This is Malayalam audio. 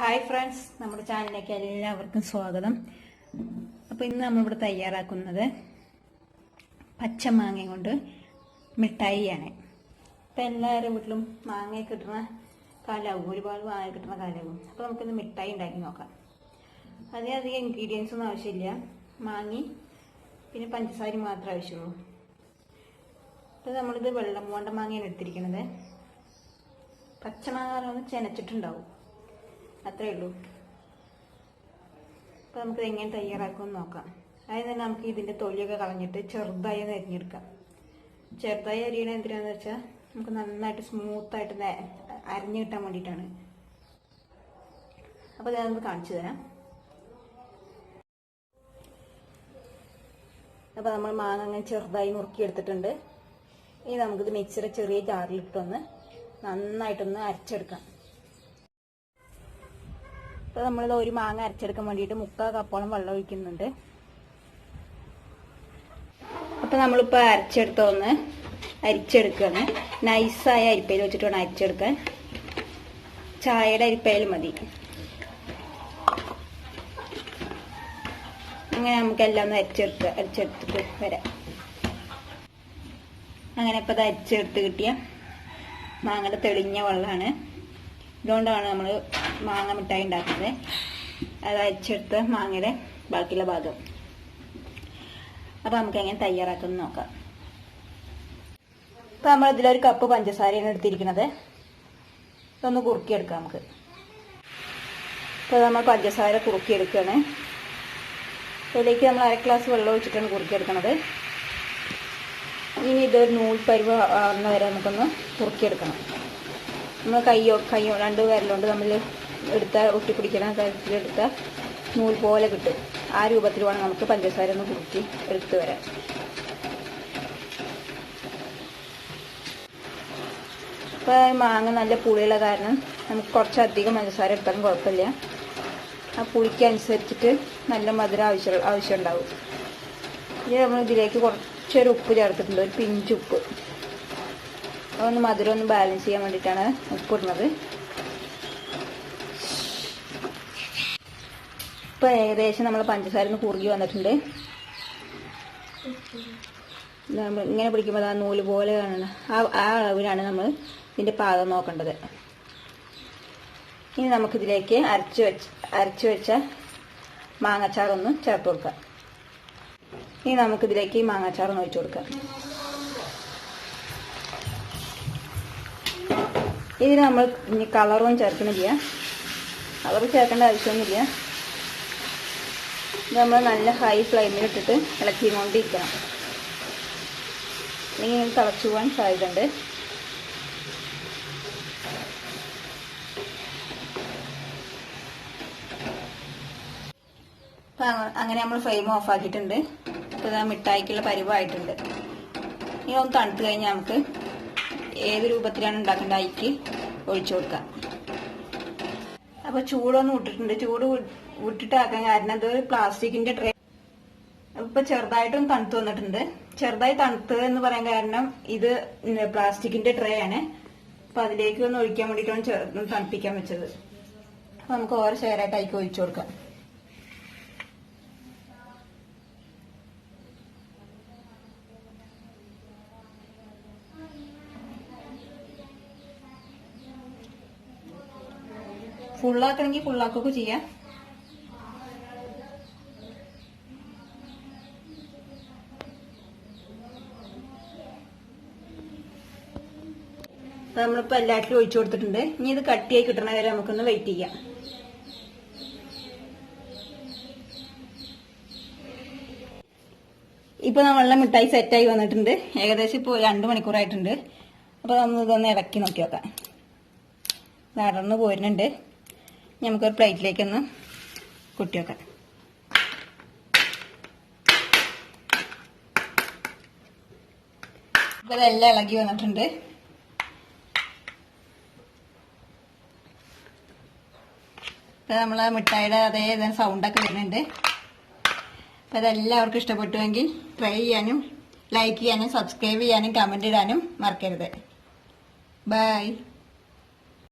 ഹായ് ഫ്രണ്ട്സ് നമ്മുടെ ചാനലിലേക്ക് എല്ലാവർക്കും സ്വാഗതം. അപ്പോൾ ഇന്ന് നമ്മളിവിടെ തയ്യാറാക്കുന്നത് പച്ചമാങ്ങ കൊണ്ട് മിഠായിയാണ്. ഇപ്പം എല്ലാവരുടെ വീട്ടിലും മാങ്ങ കിട്ടുന്ന കാലാവും. ഒരുപാട് മാങ്ങ കിട്ടുന്ന കാലാവും. അപ്പോൾ നമുക്കിന്ന് മിഠായി ഉണ്ടാക്കി നോക്കാം. അതിനധികം ഇൻഗ്രീഡിയൻസ് ഒന്നും ആവശ്യമില്ല. മാങ്ങി പിന്നെ പഞ്ചസാര മാത്രമേ ആവശ്യമുള്ളൂ. അപ്പോൾ നമ്മളിത് വെള്ളം പോണ്ട മാങ്ങയാണ് എടുത്തിരിക്കുന്നത്. പച്ചമാങ്ങ ചെനച്ചിട്ടുണ്ടാവും. അത്രേ ഉള്ളൂ. അപ്പോൾ നമുക്കിത് എങ്ങനെ തയ്യാറാക്കുമെന്ന് നോക്കാം. അതിന് തന്നെ നമുക്ക് ഇതിന്റെ തൊലിയൊക്കെ കളഞ്ഞിട്ട് ചെറുതായി ഒന്ന് അരിഞ്ഞെടുക്കാം. ചെറുതായി അരിയണ എന്തിനാന്ന് വെച്ചാൽ നമുക്ക് നന്നായിട്ട് സ്മൂത്തായിട്ട് അരിഞ്ഞു കിട്ടാൻ വേണ്ടിയിട്ടാണ്. അപ്പോൾ നമുക്ക് കാണിച്ചു തരാം. അപ്പോൾ നമ്മൾ മാങ്ങ അങ്ങനെ ചെറുതായി മുറുക്കിയെടുത്തിട്ടുണ്ട് ഇനി നമുക്കിത് മിക്സിയുടെ ചെറിയ ജാറിലിട്ടൊന്ന് നന്നായിട്ടൊന്ന് അരച്ചെടുക്കാം. ഇപ്പോൾ നമ്മളിത് ഒരു മാങ്ങ അരച്ചെടുക്കാൻ വേണ്ടിട്ട് മുക്കാൽ കപ്പോളം വെള്ളം ഒഴിക്കുന്നുണ്ട്. അപ്പോൾ നമ്മളിപ്പോൾ അരച്ചെടുത്തോന്ന് അരിച്ചെടുക്കുകയാണ് നൈസായ അരിപ്പയിൽ വെച്ചിട്ട് വേണം അരിച്ചെടുക്കാൻ ചായയുടെ അരിപ്പയിൽ മതി. അങ്ങനെ നമുക്ക് എല്ലാം ഒന്ന് അരിച്ചെടുത്ത് അരിച്ചെടുത്തിട്ട് വരാം. അങ്ങനെ ഇപ്പോൾ അത് അരിച്ചെടുത്ത് കിട്ടിയ മാങ്ങയുടെ തെളിഞ്ഞ വെള്ളമാണ് ഇതുകൊണ്ടാണ് നമ്മൾ മാങ്ങ മിഠായി ഉണ്ടാക്കുന്നത്. അത് അരിച്ചെടുത്ത് മാങ്ങയുടെ ബാക്കിയുള്ള ഭാഗം. അപ്പോൾ നമുക്ക് എങ്ങനെ തയ്യാറാക്കുന്നു നോക്കാം. ഇപ്പോൾ നമ്മൾ ഇതിലൊരു കപ്പ് പഞ്ചസാരയാണ് എടുത്തിരിക്കുന്നത്. ഇതൊന്ന് കുറുക്കിയെടുക്കാം നമുക്ക്. ഇപ്പോൾ നമ്മൾ പഞ്ചസാര കുറുക്കിയെടുക്കുകയാണ്. ഇതിലേക്ക് നമ്മൾ അര ഗ്ലാസ് വെള്ളം ഒഴിച്ചിട്ടാണ് കുറുക്കിയെടുക്കുന്നത്. ഇനി ഇതൊരു നൂൽ പരുവ ആവുന്ന നമുക്കൊന്ന് കുറുക്കിയെടുക്കണം. നമ്മൾ കൈയോ കൈയോ രണ്ട് വിരലുകൊണ്ട് നമ്മൾ എടുത്ത ഒട്ടിപ്പിടിക്കണ തരത്തിലെടുത്ത നൂൽ പോലെ കിട്ടും. ആ രൂപത്തിൽ വേണം നമുക്ക് പഞ്ചസാര ഒന്ന് കുറുക്കി എടുത്തു വരാം ഇപ്പോൾ മാങ്ങ നല്ല പുളിയുള്ള കാരണം നമുക്ക് കുറച്ചധികം പഞ്ചസാര എടുത്താലും കുഴപ്പമില്ല. ആ പുളിക്ക് അനുസരിച്ചിട്ട് നല്ല മധുരം ആവശ്യം ആവശ്യം ഉണ്ടാവും ഇനി നമ്മൾ ഇതിലേക്ക് കുറച്ചൊരു ഉപ്പ് ചേർത്തിട്ടുണ്ട് ഒരു പിഞ്ചുപ്പ് അതൊന്ന് മധുരം ഒന്ന് ബാലൻസ് ചെയ്യാൻ വേണ്ടിയിട്ടാണ് ഉപ്പിടുന്നത് ഇപ്പം ഏകദേശം നമ്മൾ പഞ്ചസാര ഒന്ന് കുറുകി വന്നിട്ടുണ്ട്. ഇങ്ങനെ പിടിക്കുമ്പോൾ ആ നൂൽ പോലെ കാണണം ആ ആ അളവിലാണ് നമ്മൾ ഇതിന്റെ പാകം നോക്കേണ്ടത്. ഇനി നമുക്കിതിലേക്ക് അരച്ച് വെച്ച് അരച്ച് വെച്ച മാങ്ങച്ചാറൊന്ന് ചേർത്ത് കൊടുക്കാം. ഇനി നമുക്കിതിലേക്ക് ഈ മാങ്ങാച്ചാറൊന്ന് ഒഴിച്ചു കൊടുക്കാം. ഇതിന് നമ്മൾ ഇനി കളറൊന്നും ചേർക്കണില്ല. കളർ ചേർക്കേണ്ട ആവശ്യമൊന്നുമില്ല. ഇത് നമ്മൾ നല്ല ഹൈ ഫ്ലെയിമിൽ ഇട്ടിട്ട് ഇളക്കിക്കൊണ്ടിരിക്കണം. അല്ലെങ്കിൽ തിളച്ചു പോകാൻ സാധ്യതയുണ്ട്. അങ്ങനെ നമ്മൾ ഫ്ലെയിം ഓഫ് ആക്കിയിട്ടുണ്ട്. ഇപ്പോൾ മിഠായിക്കുള്ള പരിവായിട്ടുണ്ട്. ഇനി ഒന്ന് തണുത്ത് കഴിഞ്ഞാൽ നമുക്ക് ഏത് രൂപത്തിലാണ് ഉണ്ടാക്കേണ്ട അയിക്ക് ഒഴിച്ചു കൊടുക്കാം. അപ്പോൾ ചൂടൊന്നും ഇട്ടിട്ടുണ്ട് ചൂട് വിട്ടിട്ടാക്കാൻ കാരണം അത് പ്ലാസ്റ്റിക്കിന്റെ ട്രേ ഇപ്പൊ ചെറുതായിട്ടും തണുത്ത് വന്നിട്ടുണ്ട്. ചെറുതായി തണുത്ത് എന്ന് പറയാൻ കാരണം ഇത് പ്ലാസ്റ്റിക്കിന്റെ ട്രേ ആണ്. അപ്പൊ അതിലേക്ക് ഒന്ന് ഒഴിക്കാൻ വേണ്ടിയിട്ടാണ് തണുപ്പിക്കാൻ വെച്ചത്. അപ്പൊ നമുക്ക് ഓരോ ഷെയറായിട്ട് അയക്ക് ഒഴിച്ചു കൊടുക്കാം. ഫുള്ളാക്കണമെങ്കിൽ ഫുള്ളാക്കൊക്കെ ചെയ്യാം. നമ്മളിപ്പോ എല്ലാറ്റിലും ഒഴിച്ചു കൊടുത്തിട്ടുണ്ട്. ഇനി ഇത് കട്ടിയായി കിട്ടണ വരെ നമുക്കൊന്ന് വെയിറ്റ് ചെയ്യാം. ഇപ്പൊ നമ്മളുടെ മിഠായി സെറ്റായി വന്നിട്ടുണ്ട്. ഏകദേശം ഇപ്പോൾ രണ്ടു മണിക്കൂറായിട്ടുണ്ട് അപ്പൊ നമ്മൾ ഇതൊന്ന് ഇളക്കി നോക്കി നോക്കാം. നടന്ന് പോരുന്നുണ്ട്. നമുക്കൊരു പ്ലേറ്റിലേക്കൊന്ന് കുട്ടി വെക്കാം ഇപ്പൊ ഇതെല്ലാം ഇളകി വന്നിട്ടുണ്ട്. ഇപ്പൊ നമ്മളെ മിഠായിയുടെ അതേ സൗണ്ടൊക്കെ വരുന്നുണ്ട്. അപ്പം അതെല്ലാവർക്കും ഇഷ്ടപ്പെട്ടുവെങ്കിൽ ട്രൈ ചെയ്യാനും ലൈക്ക് ചെയ്യാനും സബ്സ്ക്രൈബ് ചെയ്യാനും കമന്റ് ഇടാനും മറക്കരുത്. ബൈ